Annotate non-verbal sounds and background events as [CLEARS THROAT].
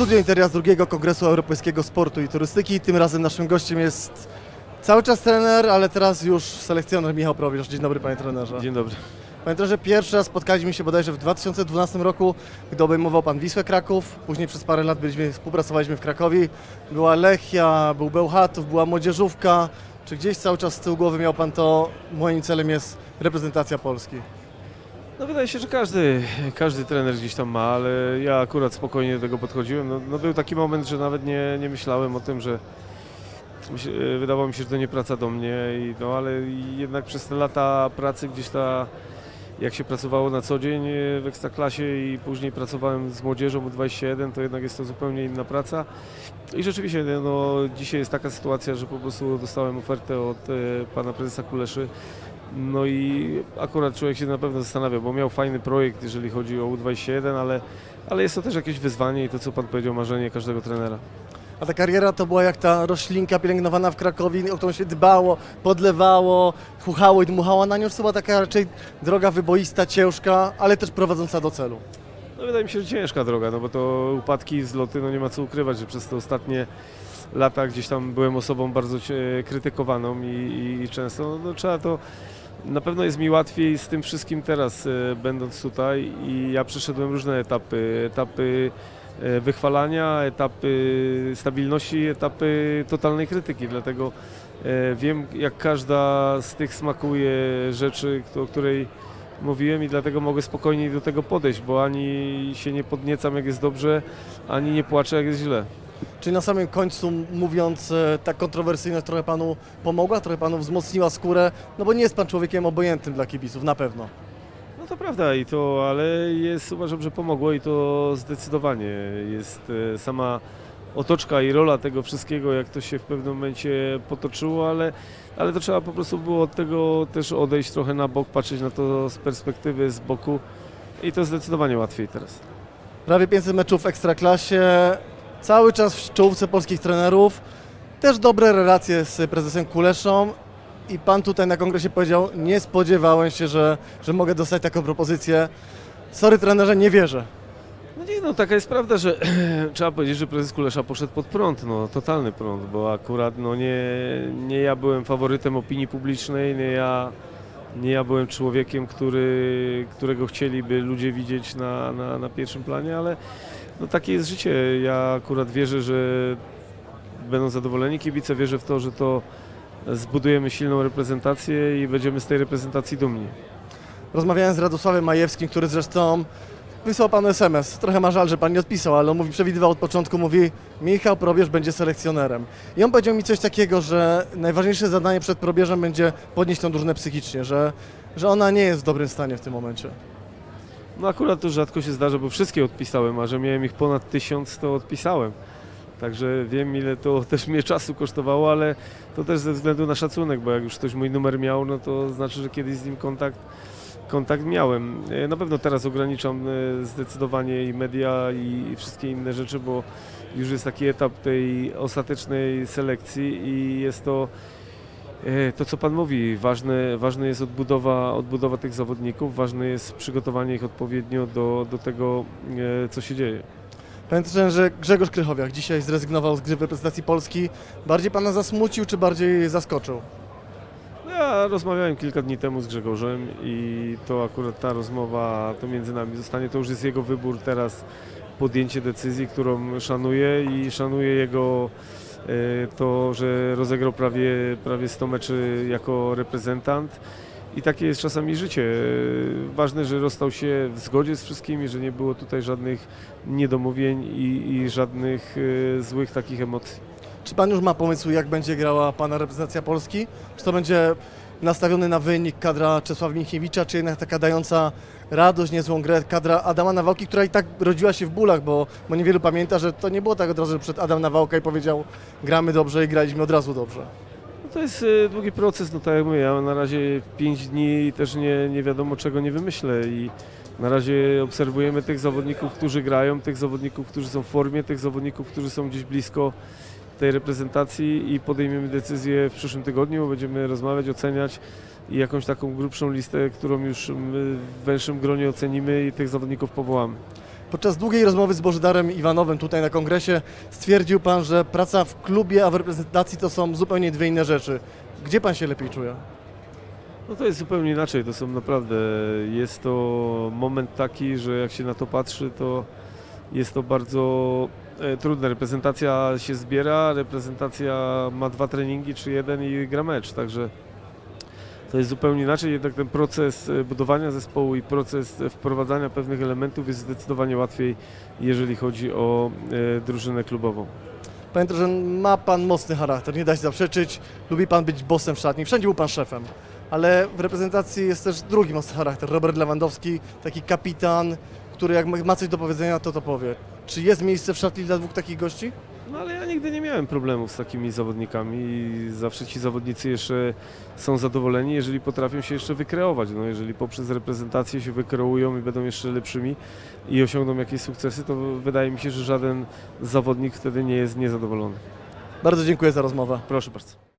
Studio Interia z drugiego Kongresu Europejskiego Sportu i Turystyki. Tym razem naszym gościem jest cały czas trener, ale teraz już selekcjoner Michał Probierz. Dzień dobry panie trenerze. Dzień dobry. Panie trenerze, pierwszy raz spotkaliśmy się bodajże w 2012 roku, gdy obejmował pan Wisłę Kraków. Później przez parę lat byliśmy, współpracowaliśmy w Krakowie. Była Lechia, był Bełchatów, była Młodzieżówka. Czy gdzieś cały czas z tyłu głowy miał pan to, moim celem jest reprezentacja Polski? No wydaje się, że każdy, każdy trener gdzieś tam ma, ale ja akurat spokojnie do tego podchodziłem. No, no był taki moment, że nawet nie, nie myślałem o tym, że myśl, wydawało mi się, że to nie praca do mnie, i, no ale jednak przez te lata pracy gdzieś ta, jak się pracowało na co dzień e, w Ekstraklasie i później pracowałem z młodzieżą U21, to jednak jest to zupełnie inna praca. I rzeczywiście, no, dzisiaj jest taka sytuacja, że po prostu dostałem ofertę od e, pana prezesa Kuleszy, No i akurat człowiek się na pewno zastanawia, bo miał fajny projekt, jeżeli chodzi o U21, ale, ale jest to też jakieś wyzwanie i to, co Pan powiedział, marzenie każdego trenera. A ta kariera to była jak ta roślinka pielęgnowana w Krakowie, o którą się dbało, podlewało, chuchało i dmuchało na nią. To była taka raczej droga wyboista, ciężka, ale też prowadząca do celu. No wydaje mi się, że ciężka droga, no bo to upadki, zloty, no nie ma co ukrywać, że przez te ostatnie lata gdzieś tam byłem osobą bardzo krytykowaną i, i często. No, trzeba to na pewno jest mi łatwiej z tym wszystkim teraz, e, będąc tutaj i ja przeszedłem różne etapy, etapy e, wychwalania, etapy stabilności, etapy totalnej krytyki, dlatego e, wiem jak każda z tych smakuje rzeczy, o której mówiłem i dlatego mogę spokojniej do tego podejść, bo ani się nie podniecam jak jest dobrze, ani nie płaczę jak jest źle. Czyli na samym końcu, mówiąc, e, ta kontrowersyjność trochę panu pomogła, trochę panu wzmocniła skórę, no bo nie jest pan człowiekiem obojętnym dla kibiców, na pewno. No to prawda i to, ale jest, uważam, że pomogło i to zdecydowanie jest e, sama otoczka i rola tego wszystkiego, jak to się w pewnym momencie potoczyło, ale, ale to trzeba po prostu było od tego też odejść trochę na bok, patrzeć na to z perspektywy, z boku i to zdecydowanie łatwiej teraz. Prawie 500 meczów w Ekstraklasie, cały czas w czołówce polskich trenerów, też dobre relacje z prezesem Kuleszą i pan tutaj na kongresie powiedział, nie spodziewałem się, że, że mogę dostać taką propozycję. Sorry trenerze, nie wierzę. No nie, no taka jest prawda, że [CLEARS THROAT] trzeba powiedzieć, że prezes Kulesza poszedł pod prąd, no totalny prąd, bo akurat no nie, nie ja byłem faworytem opinii publicznej, nie ja, nie ja byłem człowiekiem, który, którego chcieliby ludzie widzieć na, na, na pierwszym planie, ale no takie jest życie. Ja akurat wierzę, że będą zadowoleni kibice, wierzę w to, że to zbudujemy silną reprezentację i będziemy z tej reprezentacji dumni. Rozmawiałem z Radosławem Majewskim, który zresztą wysłał panu SMS. Trochę ma żal, że pan nie odpisał, ale on mówi, przewidywał od początku, mówi Michał Probierz będzie selekcjonerem. I on powiedział mi coś takiego, że najważniejsze zadanie przed Probierzem będzie podnieść tą drużynę psychicznie, że, że ona nie jest w dobrym stanie w tym momencie. No akurat to rzadko się zdarza, bo wszystkie odpisałem, a że miałem ich ponad tysiąc, to odpisałem. Także wiem, ile to [LAUGHS] też mnie czasu kosztowało, ale to też ze względu na szacunek, bo jak już ktoś mój numer miał, no to znaczy, że kiedyś z nim kontakt, kontakt miałem. E, Na pewno teraz ograniczam e, zdecydowanie i media, i wszystkie inne rzeczy, bo już jest taki etap tej ostatecznej selekcji i jest to E, To, co Pan mówi, ważne, ważne jest odbudowa, odbudowa tych zawodników, ważne jest przygotowanie ich odpowiednio do, do tego, co się dzieje. Pamiętam, że Grzegorz Krychowiak dzisiaj zrezygnował z gry w reprezentacji Polski. Bardziej pana zasmucił, czy bardziej zaskoczył? Ja rozmawiałem kilka dni temu z Grzegorzem i to akurat ta rozmowa to między nami zostanie, to już jest jego wybór teraz, podjęcie decyzji, którą szanuję i szanuję jego e, to, że rozegrał prawie, prawie 100 meczy jako reprezentant. I takie jest czasami życie. E, Ważne, że rozstał się w zgodzie z wszystkimi, że nie było tutaj żadnych niedomówień i, i żadnych e, złych takich emocji. Czy pan już ma pomysł, jak będzie grała pana reprezentacja Polski? Czy to będzie nastawiony na wynik kadra Czesława Michniewicza, czy jednak taka dająca radość, niezłą grę kadra Adama Nawałki, która i tak rodziła się w bólach, bo, bo niewielu pamięta, że to nie było tak od razu, że przed Adam Nawałka i powiedział gramy dobrze i graliśmy od razu dobrze. No to jest e, długi proces, no tak jak mówię, ja na razie 5 dni też nie, nie wiadomo czego nie wymyślę i na razie obserwujemy tych zawodników, którzy grają, tych zawodników, którzy są w formie, tych zawodników, którzy są gdzieś blisko tej reprezentacji i podejmiemy decyzję w przyszłym tygodniu, będziemy rozmawiać, oceniać i jakąś taką grubszą listę, którą już my w węższym gronie ocenimy i tych zawodników powołamy. Podczas długiej rozmowy z Bożydarem Iwanowem tutaj na kongresie stwierdził Pan, że praca w klubie, a w reprezentacji to są zupełnie dwie inne rzeczy. Gdzie Pan się lepiej czuje? No to jest zupełnie inaczej, to są naprawdę, jest to moment taki, że jak się na to patrzy, to jest to bardzo e, trudne. Reprezentacja się zbiera, reprezentacja ma dwa treningi czy jeden i gra mecz, także to jest zupełnie inaczej, jednak ten proces e, budowania zespołu i proces e, wprowadzania pewnych elementów jest zdecydowanie łatwiej, jeżeli chodzi o drużynę klubową. Panie trenerze, ma Pan mocny charakter, nie da się zaprzeczyć. Lubi Pan być bossem w szatni, wszędzie był Pan szefem. Ale w reprezentacji jest też drugi mocny charakter, Robert Lewandowski, taki kapitan, który jak ma coś do powiedzenia, to to powie. Czy jest miejsce w szatni dla dwóch takich gości? No ale ja nigdy nie miałem problemów z takimi zawodnikami i zawsze ci zawodnicy jeszcze są zadowoleni, jeżeli potrafią się jeszcze wykreować. No jeżeli poprzez reprezentację się wykreują i będą jeszcze lepszymi i osiągną jakieś sukcesy, to wydaje mi się, że żaden zawodnik wtedy nie jest niezadowolony. Bardzo dziękuję za rozmowę. Proszę bardzo.